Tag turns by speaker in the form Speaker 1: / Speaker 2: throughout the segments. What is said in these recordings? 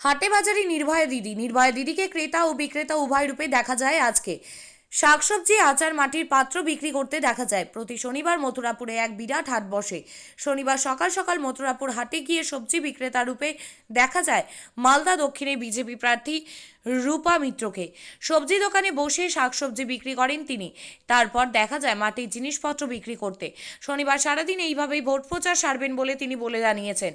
Speaker 1: হাটে বাজারে নির্ভয়া দিদি। নির্ভয়া দিদিকে ক্রেতা ও বিক্রেতা উভয় রূপে দেখা যায় আজকে। শাকসবজি, আচার, মাটির পাত্র বিক্রি করতে দেখা যায়। প্রতি শনিবার মথুরাপুরে এক বিরাট হাট বসে। শনিবার সকাল সকাল মথুরাপুর হাটে গিয়ে সবজি বিক্রেতা রূপে দেখা যায় মালদা দক্ষিণে বিজেপি প্রার্থী রূপা মিত্রকে। সবজি দোকানে বসে শাকসবজি বিক্রি করেন তিনি। তারপর দেখা যায় মাটির জিনিসপত্র বিক্রি করতে। শনিবার সারাদিন এইভাবেই ভোট প্রচার সারবেন বলে তিনি বলে জানিয়েছেন।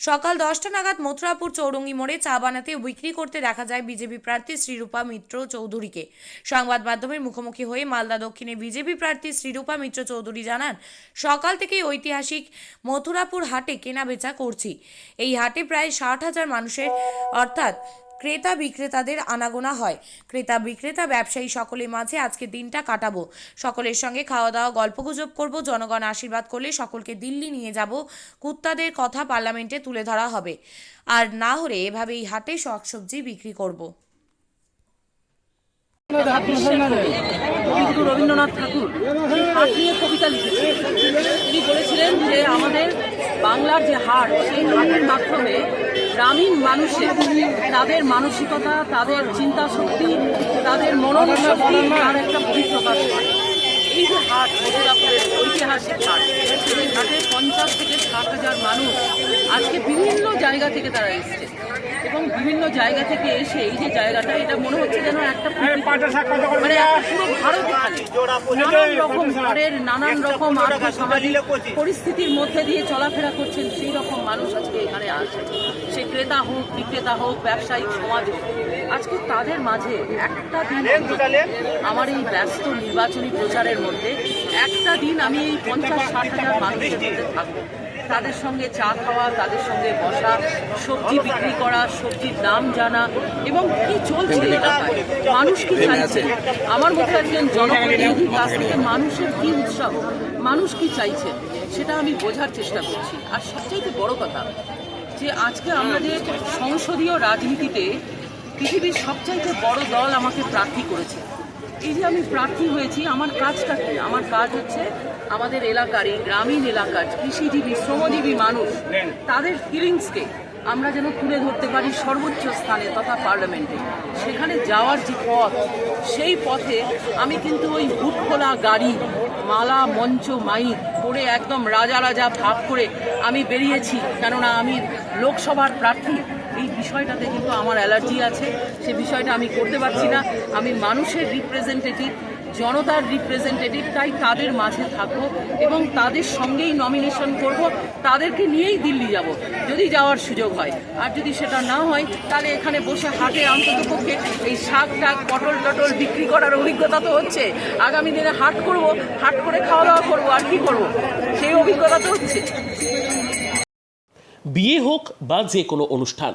Speaker 1: সকাল দশটা নাগাদ মথুরাপুর চৌরঙ্গি মোড়ে চা বানাতে বিক্রি করতে দেখা যায় বিজেপি প্রার্থী শ্রীরূপা মিত্র চৌধুরীকে। সংবাদ মাধ্যমের মুখোমুখি হয়ে মালদা দক্ষিণে বিজেপি প্রার্থী শ্রীরূপা মিত্র চৌধুরী জানান, সকাল থেকেই ঐতিহাসিক মথুরাপুর হাটে কেনাবেচা করছি। এই হাটে প্রায় ষাট হাজার মানুষের, অর্থাৎ ক্রেতা বিক্রেতাদের আনাগোনা হয়। ক্রেতা, বিক্রেতা, ব্যবসায়ী সকলের মাঝে আজকে দিনটা কাটাবো। সকলের সঙ্গে খাওয়া দাওয়া গল্পগুজব করব, জনগণ আশীর্বাদ করলে সকলকে দিল্লি নিয়ে যাব। কুত্তাদের কথা পার্লামেন্টে তুলে ধরা হবে। আর না হলে এভাবেই হাটে শাকসবজি বিক্রি করব।
Speaker 2: কবিগুরু রবীন্দ্রনাথ ঠাকুর হাট নিয়ে কবিতা লিখেছেন তিনি বলেছিলেন যে আমাদের বাংলার যে হাট, সেই হাটের মাধ্যমে গ্রামীণ মানুষের, তাদের মানসিকতা, তাদের চিন্তা শক্তি তাদের মনন শক্তি তার একটা বহিঃপ্রকাশ করে। এই যে হাট, মধুরাপুরের ঐতিহাসিক হাট, এই হাটে পঞ্চাশ থেকে ষাট হাজার জায়গা থেকে তারা এসছে। এবং বিভিন্ন জায়গা থেকে এসে এই যে জায়গাটা এটা মনে হচ্ছে যেন একটা মানে পুরো ভারত নানান রকম ঘরের নানান রকম আর্থ সামাজিক পরিস্থিতির মধ্যে দিয়ে চলাফেরা করছেন সেই রকম মানুষ আজকে এখানে আসে সে ক্রেতা হোক বিক্রেতা হোক ব্যবসায়িক সমাজ হোক আজকে তাদের মাঝে একটা দিন আমার এই ব্যস্ত নির্বাচনী প্রচারের মধ্যে একটা দিন আমি এই পঞ্চাশ ষাট হাজার মানুষের মধ্যে থাকব। তাদের সঙ্গে চা খাওয়া তাদের সঙ্গে বসা সবজি বিক্রি করা সবজির দাম জানা এবং কি চলছে এলাকায় মানুষ কি চাইছে? আমার মতো একজন জনপ্রতিনিধির কাছ থেকে মানুষের কি উৎসাহ? মানুষ কি চাইছে? সেটা আমি বোঝার চেষ্টা করছি। আর সবচাইতে বড় কথা যে আজকে আমরা যে সংসদীয় রাজনীতিতে পৃথিবীর সবচাইতে বড় দল আমাকে প্রার্থী করেছে। এই যে আমি প্রার্থী হয়েছি, আমার কাজটা কি? আমার কাজ হচ্ছে আমাদের এলাকার এই গ্রামীণ এলাকার কৃষিজীবী, শ্রমজীবী মানুষ, তাদের ফিলিংসকে আমরা যেন তুলে ধরতে পারি সর্বোচ্চ স্থানে তথা পার্লামেন্টে। সেখানে যাওয়ার যে পথ, সেই পথে আমি কিন্তু ওই হুট খোলা গাড়ি, মালা, মঞ্চ, মাইক করে একদম রাজা রাজা ভাব করে আমি বেরিয়েছি। কেননা আমি লোকসভার প্রার্থী। এই বিষয়টাতে কিন্তু আমার অ্যালার্জি আছে। সে বিষয়টা আমি করতে পারছি না। আমি মানুষের রিপ্রেজেন্টেটিভ জনতার রিপ্রেজেন্টেটিভ তাই তাদের মাঝে থাকব এবং তাদের সঙ্গেই নমিনেশন করব। তাদেরকে নিয়েই দিল্লি যাব, যদি যাওয়ার সুযোগ হয়। আর যদি সেটা না হয়, তাহলে এখানে বসে হাটে অন্তত পক্ষে এই শাক টাক, পটল টটল বিক্রি করার অভিজ্ঞতা তো হচ্ছে। আগামী দিনে হাট করব, হাট করে খাওয়া দাওয়া করব, আর কি করব? সেই অভিজ্ঞতা তো হচ্ছে।
Speaker 3: বিয়ে হোক বা যে কোনো অনুষ্ঠান